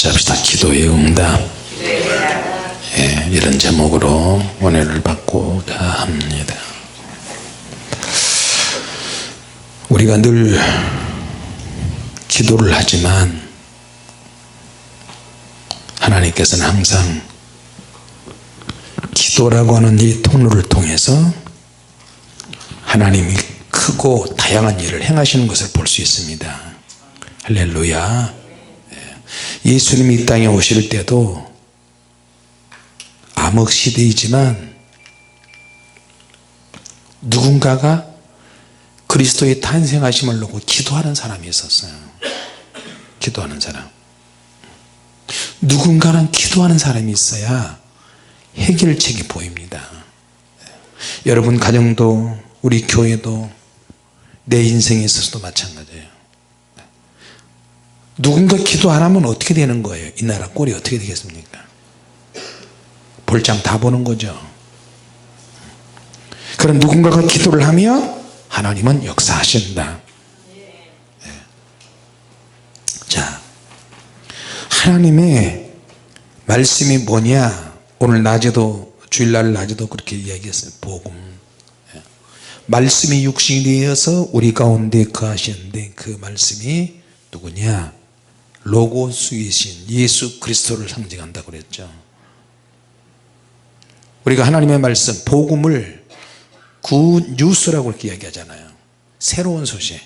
같이 합시다 기도의 응답. 예, 이런 제목으로 은혜를 받고자 합니다. 우리가 늘 기도를 하지만 하나님께서는 항상 기도라고 하는 이 통로를 통해서 하나님이 크고 다양한 일을 행하시는 것을 볼 수 있습니다. 할렐루야 예. 예수님이 이 땅에 오실 때도 암흑 시대이지만 누군가가 그리스도의 탄생하심을 놓고 기도하는 사람이 있었어요. 기도하는 사람. 누군가는 기도하는 사람이 있어야 해결책이 보입니다. 여러분 가정도 우리 교회도 내 인생에 있어서도 마찬가지예요 누군가 기도 안 하면 어떻게 되는 거예요? 이 나라 꼴이 어떻게 되겠습니까? 볼장 다 보는 거죠. 그런 누군가가 기도를 하며 하나님은 역사하신다. 예. 자 하나님의 말씀이 뭐냐? 오늘 낮에도 주일날 낮에도 그렇게 이야기했어요. 복음. 예. 말씀이 육신이 되어서 우리 가운데 거하시는데 그 말씀이 누구냐 로고스이신 예수 그리스도를 상징한다고 그랬죠. 우리가 하나님의 말씀 복음을 굿 뉴스라고 그렇게 이야기하잖아요. 새로운 소식.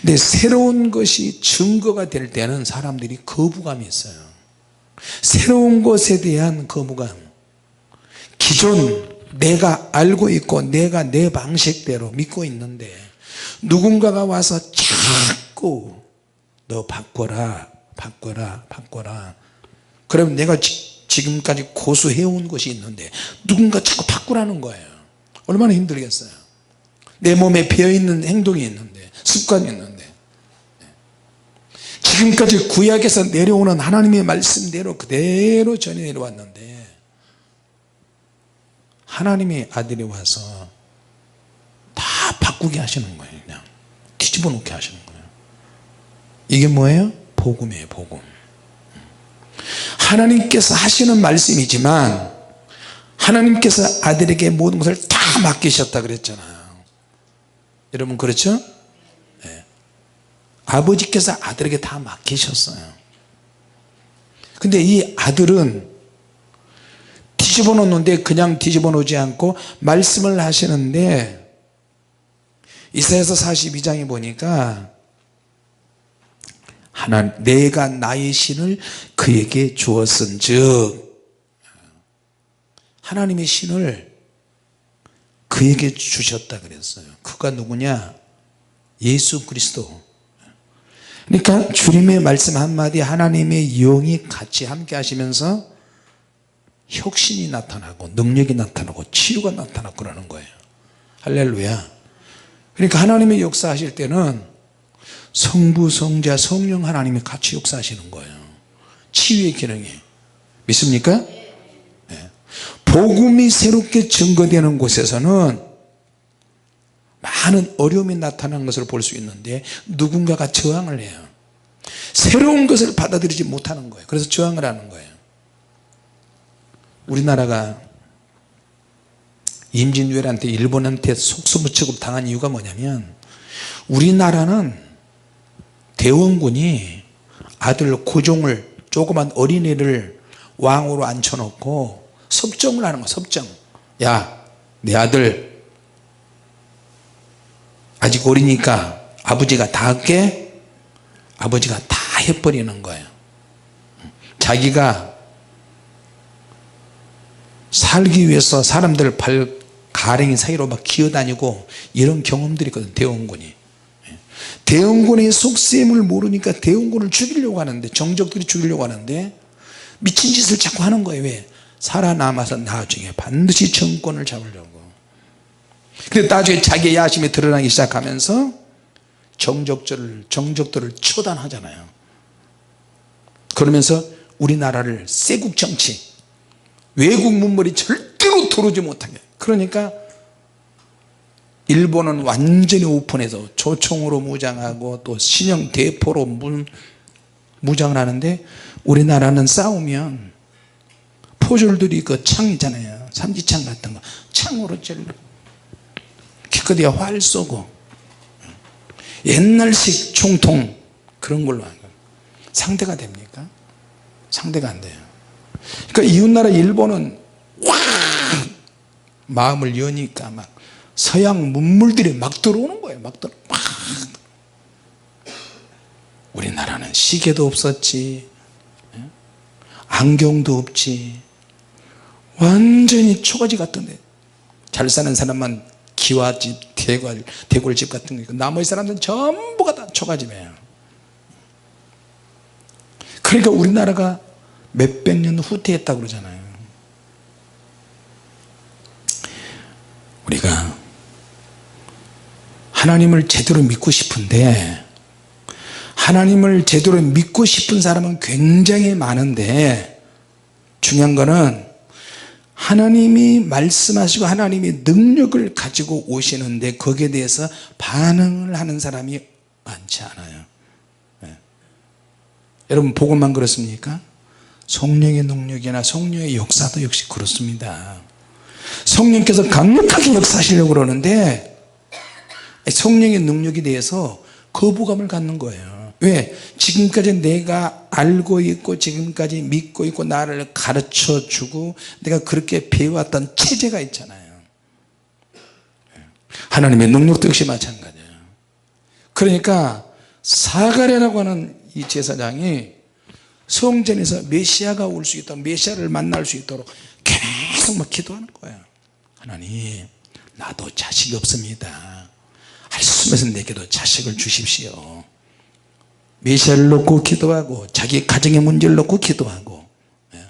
근데 새로운 것이 증거가 될 때는 사람들이 거부감이 있어요. 새로운 것에 대한 거부감. 기존 내가 알고 있고 내가 내 방식대로 믿고 있는데 누군가가 와서 자꾸 너 바꿔라 바꿔라 바꿔라. 그러면 내가 지, 지금까지 고수해온 것이 있는데 누군가 자꾸 바꾸라는 거예요. 얼마나 힘들겠어요. 내 몸에 배어있는 행동이 있는데 습관이 있는데. 지금까지 구약에서 내려오는 하나님의 말씀대로 그대로 전해 내려왔는데 하나님의 아들이 와서 다 바꾸게 하시는 거예요 그냥. 뒤집어 놓게 하시는 거예요 이게 뭐예요? 복음이에요 복음 하나님께서 하시는 말씀이지만 하나님께서 아들에게 모든 것을 다 맡기셨다 그랬잖아요 여러분 그렇죠? 네. 아버지께서 아들에게 다 맡기셨어요 근데 이 아들은 뒤집어 놓는데 그냥 뒤집어 놓지 않고 말씀을 하시는데 이사야서 42장에 보니까 하나 내가 나의 신을 그에게 주었은즉 하나님의 신을 그에게 주셨다 그랬어요. 그가 누구냐? 예수 그리스도. 그러니까 주님의 말씀 한마디 하나님의 영이 같이 함께 하시면서 혁신이 나타나고 능력이 나타나고 치유가 나타나고 그러는 거예요. 할렐루야. 그러니까 하나님의 역사하실 때는 성부 성자 성령 하나님이 같이 역사하시는 거예요. 치유의 기능이. 믿습니까? 네. 복음이 새롭게 증거되는 곳에서는 많은 어려움이 나타나는 것을 볼 수 있는데 누군가가 저항을 해요. 새로운 것을 받아들이지 못하는 거예요. 그래서 저항을 하는 거예요. 우리나라가 임진왜란때 일본한테 속수무 취급 당한 이유가 뭐냐면 우리나라는 대원군이 아들 고종을 조그만 어린이를 왕으로 앉혀놓고 섭정을 하는 거야 섭정. 야 내 아들. 아직 어리니까 아버지가 다 할게. 아버지가 다 해버리는 거예요 자기가 살기 위해서 사람들 발 가랭이 사이로 막 기어다니고 이런 경험들이 있거든 대원군이 대원군의 속셈을 모르니까 대원군을 죽이려고 하는데 정적들이 죽이려고 하는데 미친 짓을 자꾸 하는 거예요. 왜? 살아남아서 나중에 반드시 정권을 잡으려고. 근데 나중에 자기의 야심이 드러나기 시작하면서 정적들을 정적들을 처단하잖아요. 그러면서 우리나라를 쇠국 정치 외국 문물이 절대로 들어오지 못하게. 그러니까 일본은 완전히 오픈해서 조총으로 무장하고 또 신형 대포로 문 무장을 하는데 우리나라는 싸우면 포졸들이 그 창이잖아요. 삼지창 같은 거. 창으로 찔러 기껏해야 활 쏘고. 옛날식 총통 그런 걸로 하는 거예요. 상대가 됩니까? 상대가 안 돼요. 그러니까 이웃나라 일본은 확 마음을 여니까 막 서양 문물들이 막 들어오는 거예요. 막 들어 막. 우리나라는 시계도 없었지. 예? 안경도 없지. 완전히 초가지 같던데. 잘 사는 사람만 기와집 대궐, 대골집 같은 거 있고 나머지 사람들은 전부가 다 초가집이에요. 그러니까 우리나라가 몇백 년 후퇴했다고 그러잖아요. 우리가 하나님을 제대로 믿고 싶은데 하나님을 제대로 믿고 싶은 사람은 굉장히 많은데 중요한 거는 하나님이 말씀하시고 하나님이 능력을 가지고 오시는데 거기에 대해서 반응을 하는 사람이 많지 않아요 네. 여러분 복음만 그렇습니까? 성령의 능력이나 성령의 역사도 역시 그렇습니다 성령께서 강력하게 역사하시려고 그러는데 성령의 능력에 대해서 거부감을 갖는 거예요. 왜? 지금까지 내가 알고 있고 지금까지 믿고 있고 나를 가르쳐 주고 내가 그렇게 배워왔던 체제가 있잖아요. 하나님의 능력도 역시 마찬가지예요. 그러니까 사가랴라고 하는 이 제사장이 성전에서 메시아가 올 수 있도록 메시아를 만날 수 있도록 계속 막 기도하는 거예요. 하나님 나도 자식이 없습니다 말씀에서 내게도 자식을 주십시오. 메시아를 놓고 기도하고 자기 가정의 문제를 놓고 기도하고 예.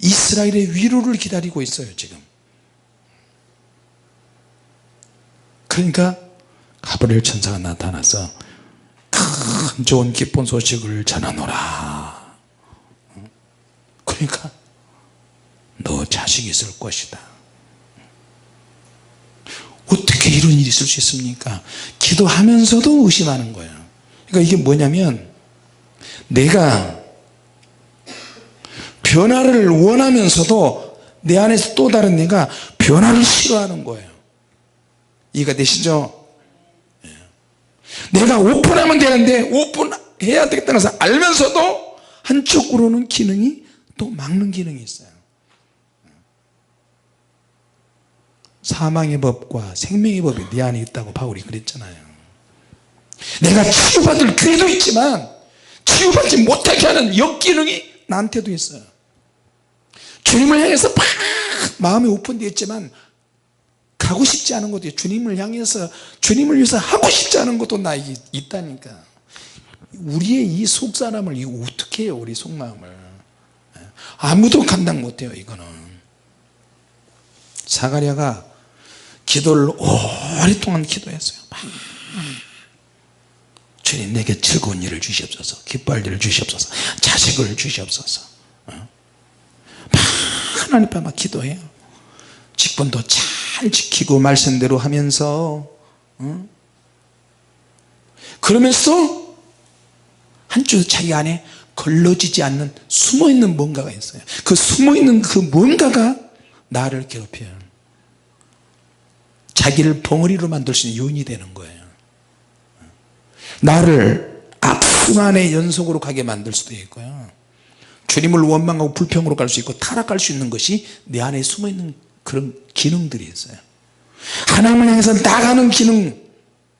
이스라엘의 위로를 기다리고 있어요 지금. 그러니까 가브리엘 천사가 나타나서 큰 좋은 기쁜 소식을 전하노라. 그러니까 너 자식이 있을 것이다 어떻게 이런 일이 있을 수 있습니까 기도하면서도 의심하는 거예요 그러니까 이게 뭐냐면 내가 변화를 원하면서도 내 안에서 또 다른 내가 변화를 싫어하는 거예요 이해가 되시죠? 예. 내가 오픈하면 되는데 오픈해야 되겠다는 것을 알면서도 한쪽으로는 기능이 또 막는 기능이 있어요 사망의 법과 생명의 법이 내 안에 있다고 바울이 그랬잖아요. 내가 치유받을 기회도 있지만 치유받지 못하게 하는 역기능이 나한테도 있어요. 주님을 향해서 막 마음이 오픈되어 있지만 가고 싶지 않은 것도 주님을 향해서 주님을 위해서 하고 싶지 않은 것도 나에게 있다니까. 우리의 이 속사람을 이거 어떻게 해요 우리 속마음을? 아무도 감당 못해요 이거는. 사가랴가 기도를 오랫동안 기도했어요. 주님 내게 즐거운 일을 주시옵소서. 기뻐할 일을 주시옵소서. 자식을 주시옵소서. 어? 하나님 앞에 막 기도해요. 직분도 잘 지키고 말씀대로 하면서 어? 그러면서 한쪽 자기 안에 걸러지지 않는 숨어있는 뭔가가 있어요. 그 숨어있는 그 뭔가가 나를 괴롭혀요 자기를 벙어리로 만들 수 있는 요인이 되는 거예요. 나를 악순환의 연속으로 가게 만들 수도 있고요. 주님을 원망하고 불평으로 갈 수 있고 타락할 수 있는 것이 내 안에 숨어있는 그런 기능들이 있어요. 하나님을 향해서 나가는 기능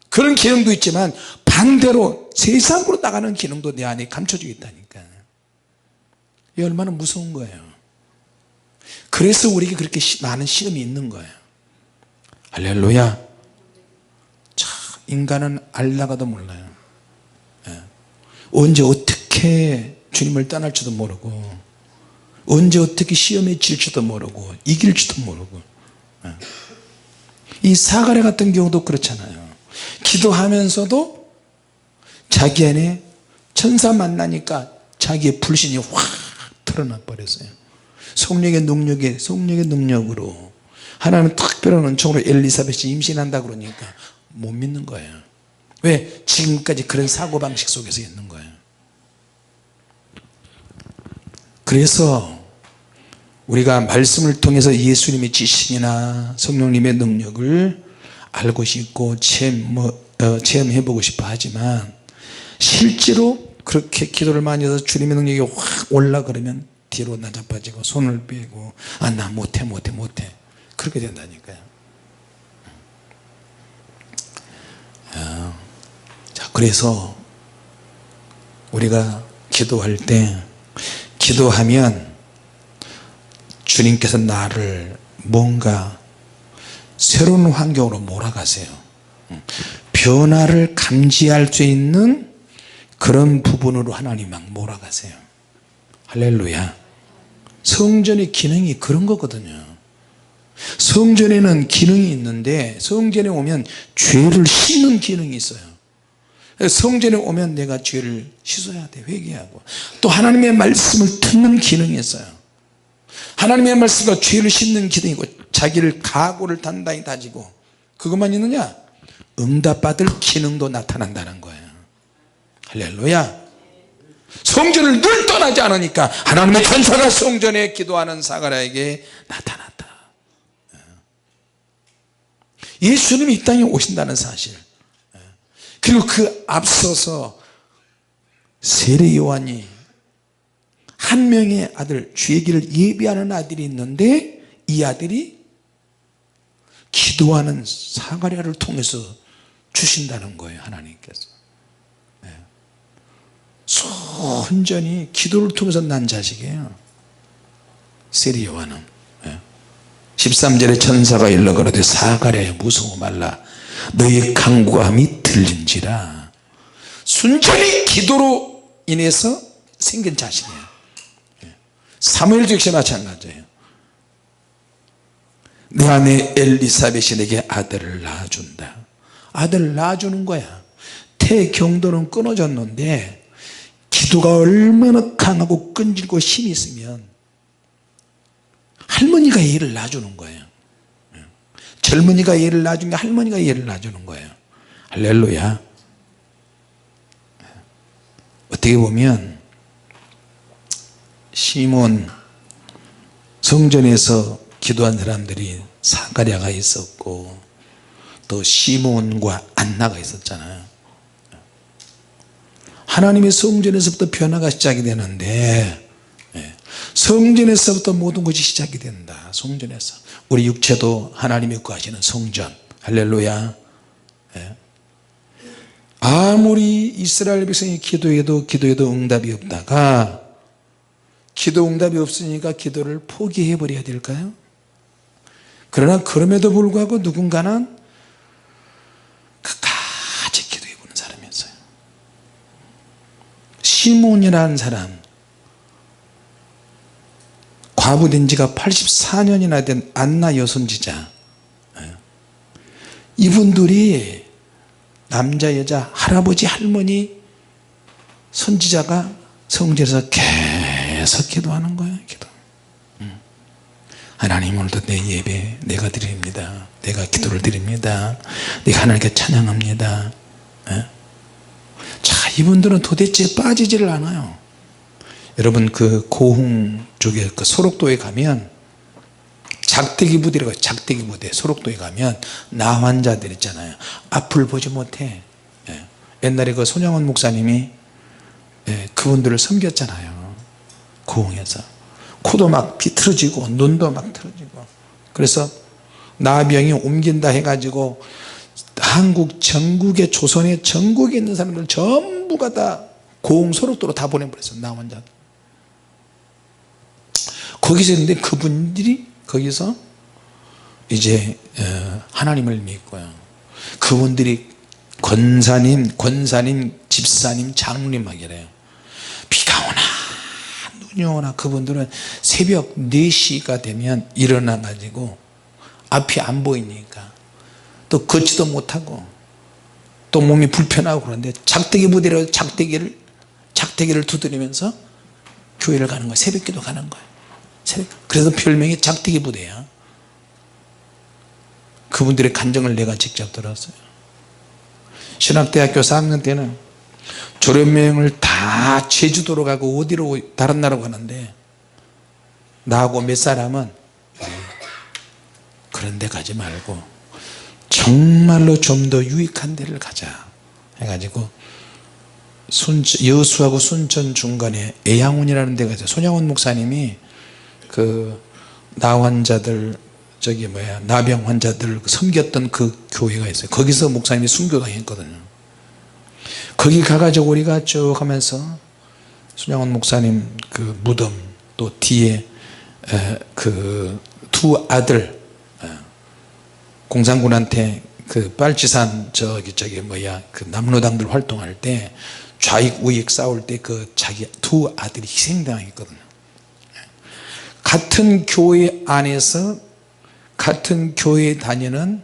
그런 기능도 있지만 반대로 세상으로 나가는 기능도 내 안에 감춰져 있다니까. 이 얼마나 무서운 거예요. 그래서 우리에게 그렇게 많은 시험이 있는 거예요 할렐루야. 참 인간은 알다가도 몰라요. 예. 언제 어떻게 주님을 떠날지도 모르고 언제 어떻게 시험에 질지도 모르고 이길지도 모르고 예. 이 사가랴 같은 경우도 그렇잖아요. 기도하면서도 자기 안에 천사 만나니까 자기의 불신이 확 드러나 버렸어요. 성령의 능력에 성령의 능력으로 하나님은 특별한 은총으로 엘리사벳이 임신한다 그러니까 못 믿는 거예요. 왜? 지금까지 그런 사고방식 속에서 있는 거예요. 그래서 우리가 말씀을 통해서 예수님의 지식이나 성령님의 능력을 알고 싶고 체험, 뭐, 어, 체험해 보고 싶어 하지만 실제로 그렇게 기도를 많이 해서 주님의 능력이 확 올라 그러면 뒤로 나자빠지고 손을 빼고 아 나 못해 못해 못해 그렇게 된다니까요. 아, 자 그래서 우리가 기도할 때 기도하면 주님께서 나를 뭔가 새로운 환경으로 몰아가세요. 변화를 감지할 수 있는 그런 부분으로 하나님 막 몰아가세요. 할렐루야. 성전의 기능이 그런 거거든요 성전에는 기능이 있는데 성전에 오면 죄를 씻는 기능이 있어요. 성전에 오면 내가 죄를 씻어야 돼 회개하고. 또 하나님의 말씀을 듣는 기능이 있어요. 하나님의 말씀과 죄를 씻는 기능이고 자기를 각오를 단단히 다지고 그것만 있느냐? 응답받을 기능도 나타난다는 거예요. 할렐루야. 성전을 늘 떠나지 않으니까 하나님의 천사가 성전에 기도하는 사가랴에게 나타났다 예수님이 이 땅에 오신다는 사실. 그리고 그 앞서서 세례 요한이 한 명의 아들 주의 길을 예비하는 아들이 있는데 이 아들이 기도하는 사가랴를 통해서 주신다는 거예요 하나님께서. 순전히 기도를 통해서 난 자식이에요. 세례 요한은 13절에 천사가 일러 그러되 사가랴여 무서워 말라. 너의 강구함이 들린지라. 순전히 기도로 인해서 생긴 자식이에요. 사무엘도 역시 마찬가지예요. 내 아내 엘리사벳이 내게 아들을 낳아준다. 아들을 낳아주는 거야. 태경도는 끊어졌는데 기도가 얼마나 강하고 끈질고 힘이 있으면 할머니가 얘를 놔주는 거예요. 젊은이가 얘를 놔준 게 할머니가 얘를 놔주는 거예요. 할렐루야. 어떻게 보면 시몬 성전에서 기도한 사람들이 사가랴가 있었고 또 시몬과 안나가 있었잖아요. 하나님의 성전에서부터 변화가 시작이 되는데 예, 성전에서부터 모든 것이 시작이 된다. 성전에서. 우리 육체도 하나님이 구하시는 성전. 할렐루야. 예. 아무리 이스라엘 백성이 기도해도 기도해도 응답이 없다가 기도 응답이 없으니까 기도를 포기해 버려야 될까요? 그러나 그럼에도 불구하고 누군가는 끝까지 기도해 보는 사람이었어요. 시몬이라는 사람 과부 된 지가 84년이나 된 안나 여선지자 이분들이 남자 여자 할아버지 할머니 선지자가 성전에서 계속 기도하는 거예요 기도. 음. 하나님 오늘도 내 예배 내가 드립니다 내가 기도를 드립니다 내가 하나님께 찬양합니다 예? 자 이분들은 도대체 빠지지를 않아요 여러분 그 고흥 쪽에 그 소록도에 가면 작대기 부대라고 작대기 부대. 소록도에 가면 나 환자들 있잖아요. 앞을 보지 못해. 예. 옛날에 그 손영원 목사님이 예, 그분들을 섬겼잖아요. 고흥에서. 코도 막 비틀어지고 눈도 막 틀어지고. 그래서 나병이 옮긴다 해가지고 한국 전국에 조선의 전국에 있는 사람들 전부가 다 고흥 소록도로 다 보내버렸어요. 나 환자 거기서 있는데 그분들이 거기서 이제 어, 하나님을 믿고요. 그분들이 권사님 권사님 집사님 장로님 막 이래요. 비가 오나 눈이 오나 그분들은 새벽 4시가 되면 일어나 가지고 앞이 안 보이니까 또 걷지도 못하고 또 몸이 불편하고 그런데 작대기 부대로 작대기를 작대기를 두드리면서 교회를 가는 거예요. 새벽기도 가는 거예요 새벽. 그래서 별명이 작대기 부대야. 그분들의 간정을 내가 직접 들었어요. 신학대학교 4학년 때는 졸업여행을 다 제주도로 가고 어디로 다른 나라로 가는데 나하고 몇 사람은 그런 데 가지 말고 정말로 좀 더 유익한 데를 가자 해가지고 순천, 여수하고 순천 중간에 애양원이라는 데가 있어요. 손양원 목사님이 그 나 환자들 저기 뭐야 나병 환자들 섬겼던 그 교회가 있어요. 거기서 목사님이 순교당 했거든요. 거기 가가지고 우리가 쭉 하면서 손양원 목사님 그 무덤 또 뒤에 그 두 아들 에, 공산군한테 그 빨치산 저기 저기 뭐야 그 남로당들 활동할 때 좌익 우익 싸울 때 그 자기 두 아들이 희생당했거든요 같은 교회 안에서 같은 교회에 다니는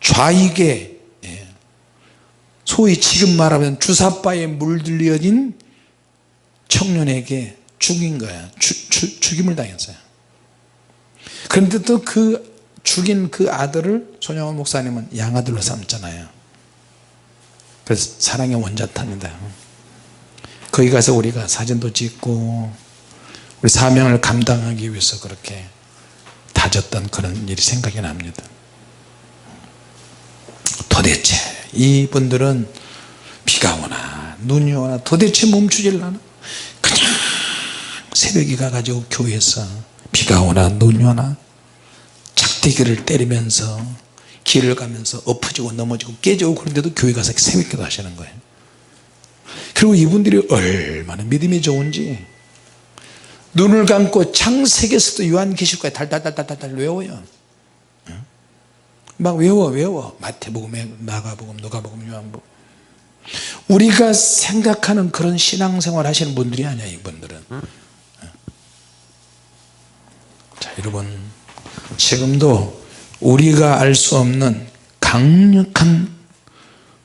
좌익의 예, 소위 지금 말하면 주사바에 물들여진 청년에게 죽인 거야. 죽, 죽, 죽임을 당했어요. 그런데 또 그 죽인 그 아들을 손영원 목사님은 양아들로 삼잖아요. 그래서 사랑의 원자탄이다. 거기 가서 우리가 사진도 찍고 우리 사명을 감당하기 위해서 그렇게 다졌던 그런 일이 생각이 납니다. 도대체 이분들은 비가 오나 눈이 오나 도대체 멈추질라나 그냥 새벽에 가가지고 교회에서 비가 오나 눈이 오나 작대기를 때리면서 길을 가면서 엎어지고 넘어지고 깨지고 그런데도 교회 가서 새벽기도 하시는 거예요. 그리고 이분들이 얼마나 믿음이 좋은지 눈을 감고 창세기에서도 요한계시록까지 달달달달달 외워요. 막 외워 외워. 마태복음 마가복음 누가복음 요한복음. 우리가 생각하는 그런 신앙생활 하시는 분들이 아니야 이분들은. 자 여러분. 지금도 우리가 알 수 없는 강력한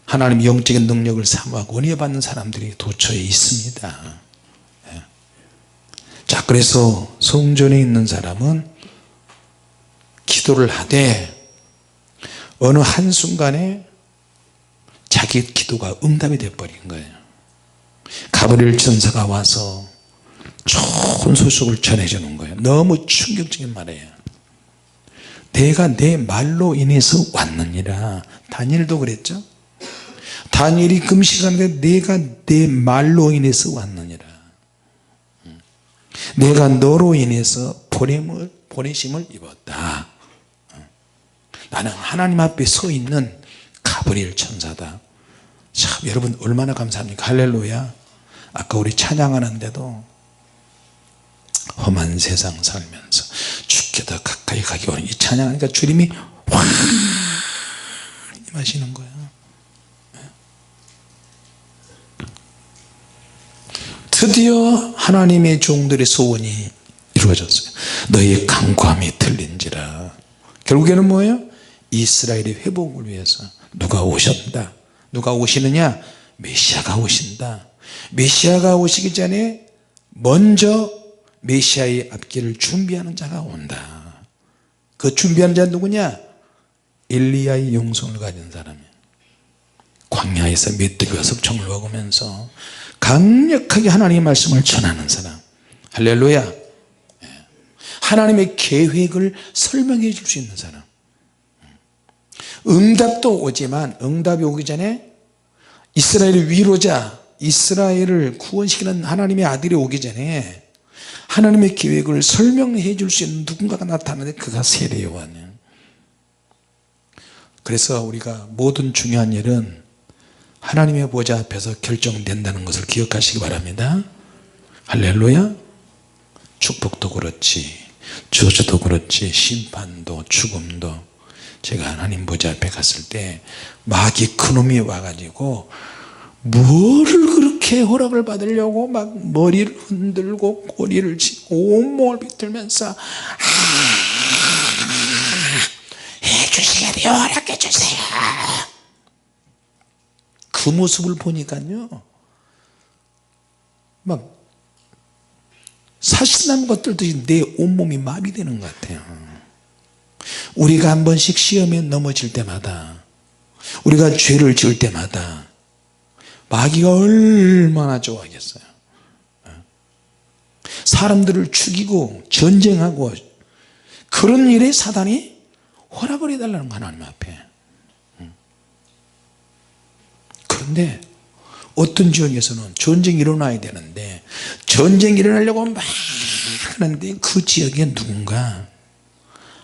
하나님 영적인 능력을 사모하고 은혜 받는 사람들이 도처에 있습니다. 예. 자 그래서 성전에 있는 사람은 기도를 하되 어느 한순간에 자기 기도가 응답이 되어버린 거예요. 가브리엘 천사가 와서 좋은 소식을 전해주는 거예요. 너무 충격적인 말이에요. 내가 내 말로 인해서 왔느니라. 다니엘도 그랬죠? 다니엘이 금식하는데 내가 내 말로 인해서 왔느니라 내가 너로 인해서 보냄을, 보내심을 입었다. 나는 하나님 앞에 서 있는 가브리엘 천사다. 참 여러분 얼마나 감사합니까? 할렐루야. 아까 우리 찬양하는데도 험한 세상 살면서 죽게 더 가까이 가기 원해 이 찬양하니까 주님이 확 임하시는 거예 드디어 하나님의 종들의 소원이 이루어졌어요. 너의 강구함이 들린지라. 결국에는 뭐예요? 이스라엘의 회복을 위해서 누가 오셨다. 누가 오시느냐? 메시아가 오신다. 메시아가 오시기 전에 먼저 메시아의 앞길을 준비하는 자가 온다. 그 준비하는 자는 누구냐? 엘리야의 용성을 가진 사람이에요. 광야에서 메뚜기와 섭청을 먹으면서 강력하게 하나님의 말씀을 전하는 사람. 할렐루야. 예. 하나님의 계획을 설명해 줄 수 있는 사람. 응답도 오지만 응답이 오기 전에 이스라엘의 위로자 이스라엘을 구원시키는 하나님의 아들이 오기 전에 하나님의 계획을 설명해 줄 수 있는 누군가가 나타나는데 그가 세례 요한이에요. 그래서 우리가 모든 중요한 일은 하나님의 보좌 앞에서 결정된다는 것을 기억하시기 바랍니다. 할렐루야. 축복도 그렇지 저주도 그렇지 심판도 죽음도 제가 하나님 보좌 앞에 갔을 때 마귀 그놈이 와가지고 뭐를 그렇게 허락을 받으려고 막 머리를 흔들고 꼬리를 온몸을 비틀면서 아, 해주셔야 돼요 허락해 주세요 그 모습을 보니까요. 막 사실남 것들도 내 온몸이 마비되는 것 같아요. 우리가 한 번씩 시험에 넘어질 때마다 우리가 죄를 지을 때마다 마귀가 얼마나 좋아하겠어요. 사람들을 죽이고 전쟁하고 그런 일에 사단이 허락을 해달라는 거 하나님 앞에 음. 그런데 어떤 지역에서는 전쟁이 일어나야 되는데 전쟁이 일어나려고 막 하는데 그 지역에 누군가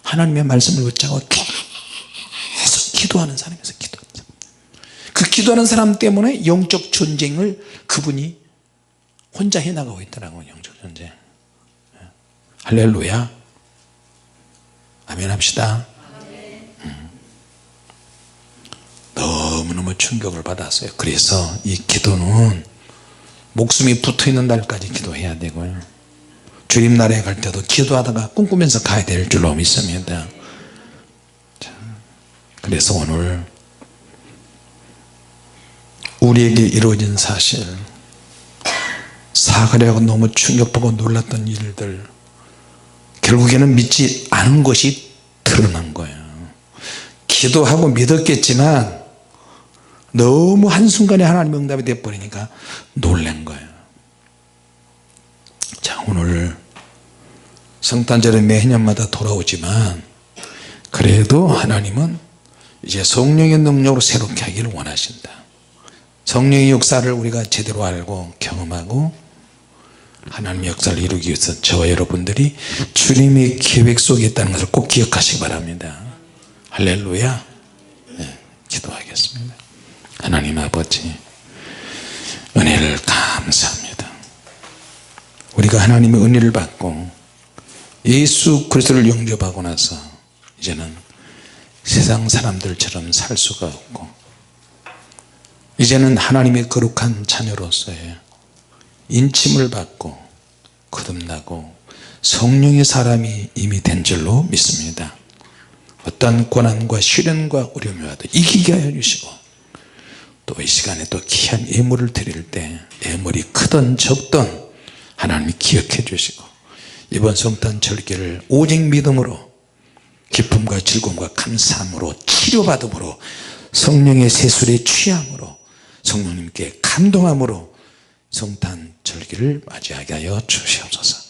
하나님의 말씀을 붙잡고 계속 기도하는 사람이 있어요 기도하는 사람 그 기도하는 사람 때문에 영적 전쟁을 그분이 혼자 해나가고 있더라고요 영적 전쟁. 할렐루야. 아멘 합시다 음. 충격을 받았어요. 그래서 이 기도는 목숨이 붙어있는 날까지 기도해야 되고요. 주님 나라에 갈 때도 기도하다가 꿈꾸면서 가야 될 줄로 믿습니다. 자, 그래서 오늘 우리에게 이루어진 사실 사그라고 너무 충격받고 놀랐던 일들 결국에는 믿지 않은 것이 드러난 거예요. 기도하고 믿었겠지만 너무 한순간에 하나님 응답이 돼버리니까 놀란 거예요. 자 오늘 성탄절에 매년마다 돌아오지만 그래도 하나님은 이제 성령의 능력으로 새롭게 하기를 원하신다. 성령의 역사를 우리가 제대로 알고 경험하고 하나님의 역사를 이루기 위해서 저와 여러분들이 주님의 계획 속에 있다는 것을 꼭 기억하시기 바랍니다. 할렐루야. 네, 기도하겠습니다 하나님 아버지 은혜를 감사합니다. 우리가 하나님의 은혜를 받고 예수 그리스도를 영접하고 나서 이제는 세상 사람들처럼 살 수가 없고 이제는 하나님의 거룩한 자녀로서의 인침을 받고 거듭나고 성령의 사람이 이미 된 줄로 믿습니다. 어떠한 고난과 시련과 어려움이 와도 이기게 하여 주시고 또 이 시간에 또 귀한 예물을 드릴 때 예물이 크든 적든 하나님이 기억해 주시고 이번 성탄 절기를 오직 믿음으로 기쁨과 즐거움과 감사함으로 치료받음으로 성령의 세술에 취함으로 성령님께 감동함으로 성탄 절기를 맞이하게 하여 주시옵소서